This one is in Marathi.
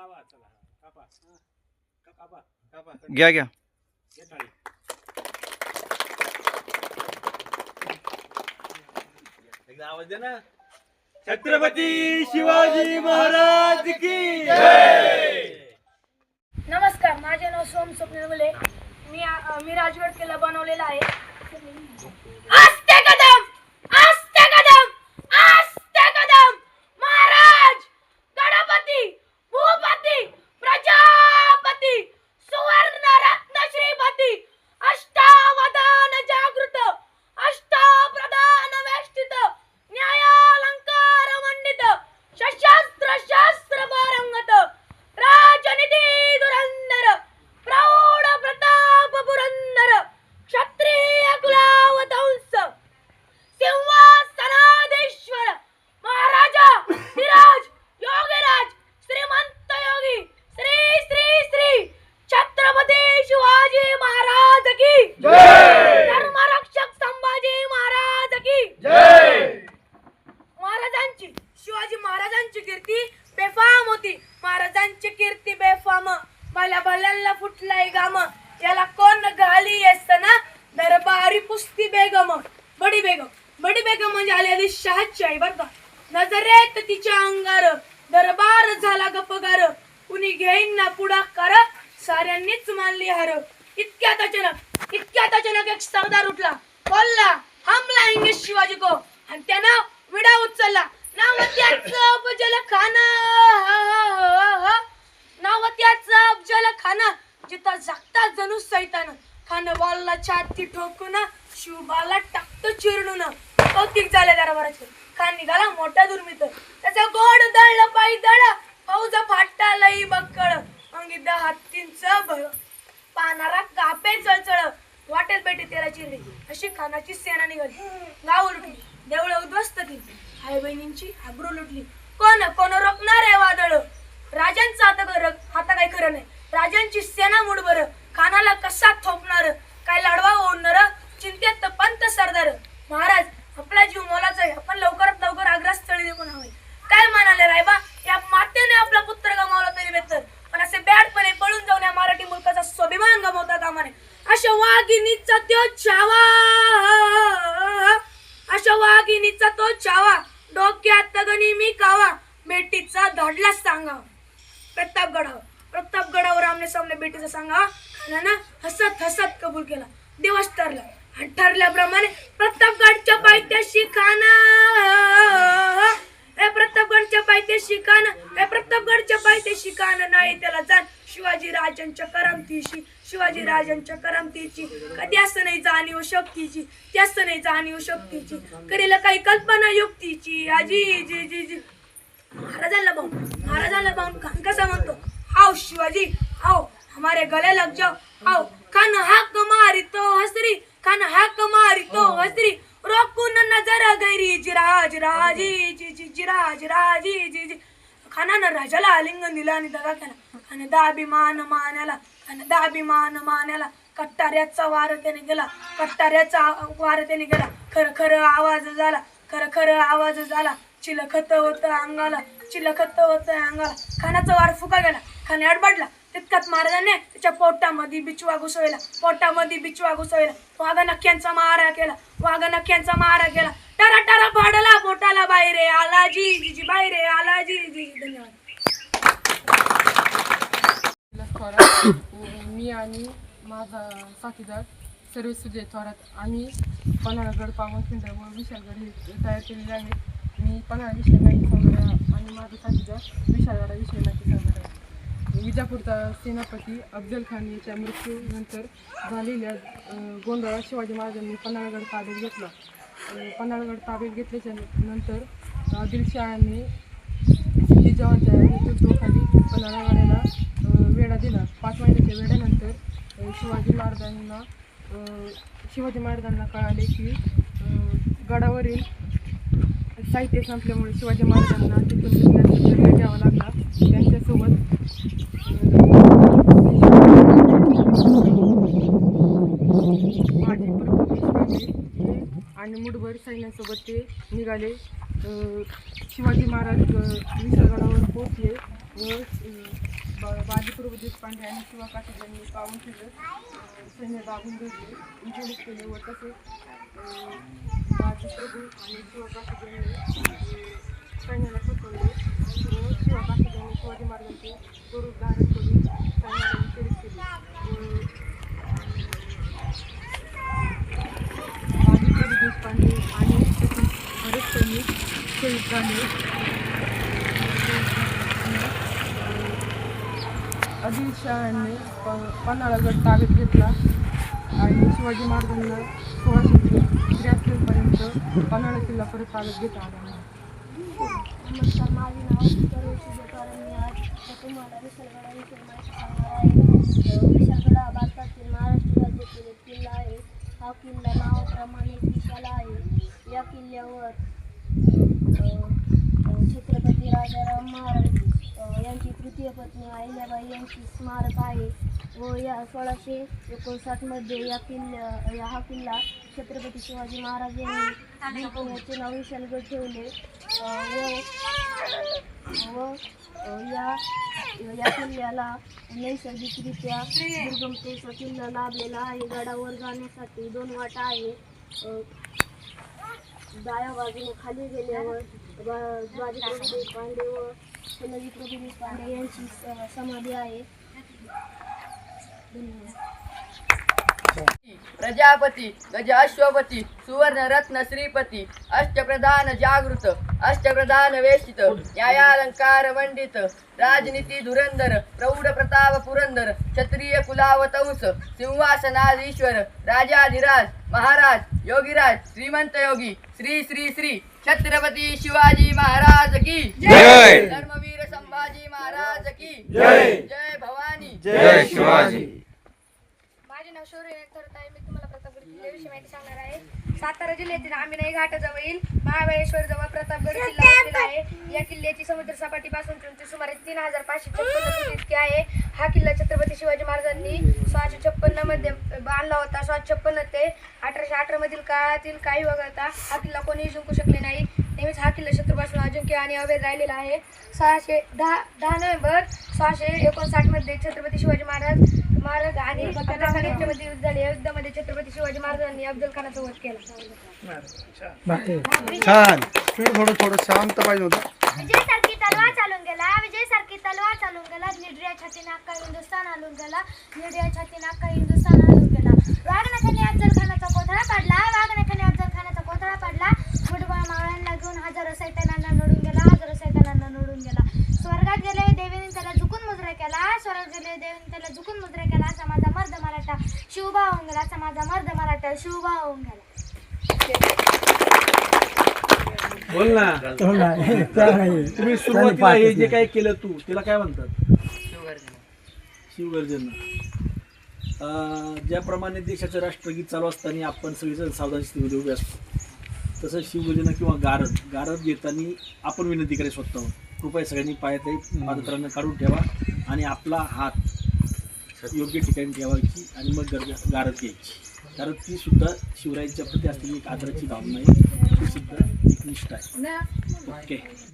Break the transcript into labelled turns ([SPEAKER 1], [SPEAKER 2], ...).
[SPEAKER 1] लावा चला. कापा. कापा कापा.
[SPEAKER 2] घ्या घ्या.
[SPEAKER 1] घे टाळी. एकदा आवाज दे ना. छत्रपती शिवाजी महाराज की
[SPEAKER 3] नमस्कार माझे नाव सोम स्वप्नील मुले. मी अ, मी राजगड किल्ला बनवलेला आहे आस्ते कदम आस्ते कदम आस्ते कदम महाराज गणपती भूपती प्रजापती सुवर्ण रत्न श्रीपती अष्टावधान जागृत अष्टाप्रधान वेष्टित न्यायालंकार मंडित सशस्त्र शास्त्र पारंगत राजनिधी धुरंधर प्रौढ प्रताप पुरंदर क्षत्रिय कुलावतंस सिंहासनाधीश्वर महाराजा विराज योगीराज श्रीमंत योगी श्री श्री श्री छत्रपती शिवाजी महाराज की धर्मरक्षक संभाजी महाराज की महाराजांची शिवाजी महाराजांची कीर्ती बेफाम होती. महाराजांची कीर्ती बेफाम. भल्या भल्यांना फुटलाय गाम याला कोण घाली असताना दरबारी पुस्ती बेगम. बडी बेगम. बडी बेगम म्हणजे आली आली शहाची आई बर का? नजरेत तिच्या अंगार. दरबार झाला गपगार. कुणी घेईन ना पुढाकार? साऱ्यांनीच मानली हार. इतक्यात अचानक इतक्यात अचानक एक सरदार उठला. बोलला हमला इंग्लिश शिवाजी को. आणि त्यानं विडा उचलला. नाव त्याचं अफजल खान नाव त्याचं अफजल खान जिथं जागता जणू सैतान. खान बॉलला छाती ठोकून शिवबाला टाकतो चिरडून. कौतिक झाले दरबाराचे. खान निघाला मोठा दुर्मित त्याचा गोड दळलं पायी दळ फौजा फाटा लई बक्कळ. अंगी दहा हत्तींच भळ. पानारा कापे चळचळ. वाटेल पेटी तेरा चिरली अशी खानाची सेना निघाली. गाव लुटली देवळ उद्ध्वस्त केली. आई बहिणींची आबरू लुटली. कोण कोण रोखणार आहे वादळ? राजांचा आता आता काही खरं नाही. राजांची सेना मुडबर खानाला कसा थोपणार? काय लढवा ओढणार? चिंतेत पंत सरदार. महाराज आपला जीव मोलाचा आहे. आपण लवकरात लवकर आग्रास्थळी निघून हवे. काय म्हणाले रायबा? या मातेने आपला पुत्र गमावला तरी बेहतर. पण असे बॅडपणे पळून जाऊन या मराठी मुलकाचा स्वाभिमान गमावता कामाने अशा वाघिणीचा त्यो छावा अशा तो छावा डोक्यात गणी मी कावा. बेटीचा धडला सांगा. प्रतापगडावर. प्रतापगडावर आमने सामने बेटीचा सांगा. खानानं हसत हसत कबूल केला. दिवस ठरला. आणि ठरल्याप्रमाणे प्रतापगडच्या पायथ्याशी खाना ए प्रतापगडच्या पायथ्याशी खाना ए प्रतापगडच्या पायथ्याशी खाना नाही त्याला जाण. शिवाजी राजांच्या करमतीशी. शिवाजी राजांच्या करमतीची कधी असं नाही जाणीव शक्तीची ती असं नाही जाणीव शक्तीची. करील काही कल्पना युक्तीची आजी जी जी जी. महाराजांना पाहून महाराजांना पाहून खान कसा म्हणतो? आओ शिवाजी आओ हमारे गले लग जाओ. आओ खान हाक मारितो हसरी खान हाक मारितो हसरी. रोकून नजर गैरी जिरा जिरा जी जी जी जिरा जिरा जी जी जी. खानानं राजाला आलिंगन दिलं आणि दगा केला. आणि दाभिमान मानाला आणि दाभिमान मानाला कट्टाऱ्याचा वार त्याने गेला कट्टाऱ्याचा वार त्याने गेला खरं खरं आवाज झाला खरं खरं आवाज झाला. चिलखत होत अंगाला चिलखत होत अंगाला. खानाचा वार फुका गेला. खाने अडबडला तितक्यात महाराजाने त्याच्या पोटामध्ये बिचवा घुसवला पोटामध्ये बिचवा घुसवला वाघ नख्यांचा मारा केला. वाघ नख्यांचा मारा केला. टरा टरा फाडला पोटाला बाहेर. आला जी जी बाहेर. आला जी जी धन्यवाद.
[SPEAKER 4] मी आणि माझा साथीदार सर्व सुजय थोरात आम्ही पन्हाळगड पावनखिंड व विशालगड हे तयार केलेले आहेत मी पन्हाळा विषय माहिती सांगणार आणि माझा साथीदार विशालगडा विषय माहिती सांगणार आहे. विजापूरचा सेनापती अफजल खान याच्या मृत्यूनंतर झालेल्या गोंधळात शिवाजी महाराजांनी पन्हाळगड ताब्यात घेतला. पन्हाळगड ताब्यात घेतल्याच्या नंतर आदिलशहाने जिजावांच्या नेतृत्वाखाली पन्हाळगडाला वेढा दिला. पाच महिन्याच्या वेढ्यानंतर शिवाजी महाराजांना शिवाजी महाराजांना कळाले की गडावरील साहित्य संपल्यामुळे शिवाजी महाराजांना तिथून निघण्याचा निर्णय घ्यावा लागला. त्यांच्यासोबत आणि मुठभर सैन्यासोबत ते निघाले. शिवाजी महाराज अं, पोचले व बाजीप्रभू देशपांडे आणि शिवा काटे यांनी पाहून ठेवलं सैन्य दाबून धरले. विजयी केले व तसेच अं, बाजीप्रभू आणि शिवा यांनी सैन्याला व यांनी शिवाजी महाराजांचे स्वरूप धारण करून सैन्याला विचलित केले बाजीप्रभू देशपांडे आणि तसेच सैनिक शहीद झाले आदिलशहाने प- पन्हाळागड ताब्यात घेतला. आणि शिवाजी महाराजांना सोळाशे जास्तीपर्यंत पन्हाळा किल्ला परत ताब्यात घेता आला नाही
[SPEAKER 2] नमस्कार माझे नाव सर्व शुभकारण मी आज तुम्हाला विशालगडाविषयी माहिती सांगणार आहे विशालगडा भारतातील महाराष्ट्र राज्यातील एक किल्ला आहे हा किल्ला नावाप्रमाणे विशाल आहे या किल्ल्यावर छत्रपती राजाराम महाराज यांची तृतीय पत्नी अहिल्याबाई यांची स्मारक आहे व या सोळाशे एकोणसाठमध्ये या किल्ल्या या हा किल्ला छत्रपती शिवाजी महाराज यांनी जिंकून याचे नाव विशालगड ठेवले. व व या या किल्ल्याला नैसर्गिकरित्या दुर्गमतेचा किल्ला लाभलेला आहे. गडावर जाण्यासाठी दोन वाटा आहे. डाव्या बाजूने खाली गेल्यावर बा- बाजीप्रभू पांडे व प्रभू देशपांडे यांची स- समाधी आहे. धन्यवाद.
[SPEAKER 5] प्रजापती गज अश्वपती सुवर्ण रत्न श्रीपती अष्टप्रधान जागृत अष्टप्रधान वेशित न्यायालंकार मंडित राजनीती धुरंधर प्रौढ प्रताप पुरंदर क्षत्रिय कुलावतंस सिंहासनाधीश्वर राजाधिराज महाराज योगीराज श्रीमंत योगी श्री श्री श्री छत्रपती शिवाजी महाराज की
[SPEAKER 6] जय!
[SPEAKER 5] धर्मवीर संभाजी महाराज की
[SPEAKER 6] जय!
[SPEAKER 5] जय भवानी!
[SPEAKER 6] जय शिवाजी!
[SPEAKER 7] माझे नाव शौर्य माहिती सांगणार आहे. सातारा जिल्ह्यातील आंबिनाई घाटाजवळील महाबळेश्वर जवळ प्रतापगड किल्ला वसलेला आहे. या किल्ल्याची समुद्र सपाटीपासून उंची सुमारे तीन हजार पाचशे छप्पन्न इतकी आहे. हा किल्ला छत्रपती शिवाजी महाराजांनी सोळाशे छप्पन्नमध्ये बांधला होता. सोळाशे छप्पन्न ते अठराशे अठरा मधील काळातील काही वगळता हा किल्ला कोणीही जिंकू शकले नाही. नेहमीच हा किल्ला शत्रूपासून अजिंक्य आणि अवैध राहिलेला आहे. सहाशे दहा दहा नोव्हेंबर सोळाशे एकोणसाठमध्ये छत्रपती शिवाजी महाराज महाराज आणि युद्ध झाले. या युद्धामध्ये छत्रपती शिवाजी महाराजांनी अफजल खानाचा वध केला.
[SPEAKER 1] छान. थोडं थोडं शांत पाहिजे होतं.
[SPEAKER 2] विजय सारखी तलवार चालून गेला. विजय सारखी तलवार चालून गेला. निड्रिया छातीने अख्खा हिंदुस्थान हलून गेला. निड्रिया छातीने अख्खा हिंदुस्थान हलून गेला. वाघनखाने अफजल खानाचा कोथळा पाडला. वाघनखाने अफजल खानाचा कोथळा पाडला फुटबॉल मावळ्यांना घेऊन हजारो सैतानांना नडून गेला हजारो सैतानांना नडून गेला स्वर्गात गेले देवीने त्याला झुकून मुजरा केला स्वर्गात गेले देवीने त्याला झुकून मुजरा केला असा माझा मर्द मराठा शिवबा होऊन गेला असा माझा मर्द मराठा शिवबा होऊन गेला
[SPEAKER 1] बोल ना. तुम्ही सुरुवातीला हे जे काय केलं तू तिला काय म्हणतात? शिवगर्जना. अं, ज्याप्रमाणे देशाचं राष्ट्रगीत चालू असताना आपण सगळेजण सावधान स्थितीमध्ये उभे असतो. तसं शिवगर्जना किंवा गारद गारद घेताना आपण विनंती करायची स्वतःवर. कृपया सगळ्यांनी पायात पादत्रांना काढून ठेवा आणि आपला हात योग्य ठिकाणी ठेवायची आणि मग गरज गारद घ्यायची. कारण ती सुद्धा शिवरायांच्या प्रती असलेली एक आदराची भावना आहे. सुद्धा एक निष्ठा आहे ओके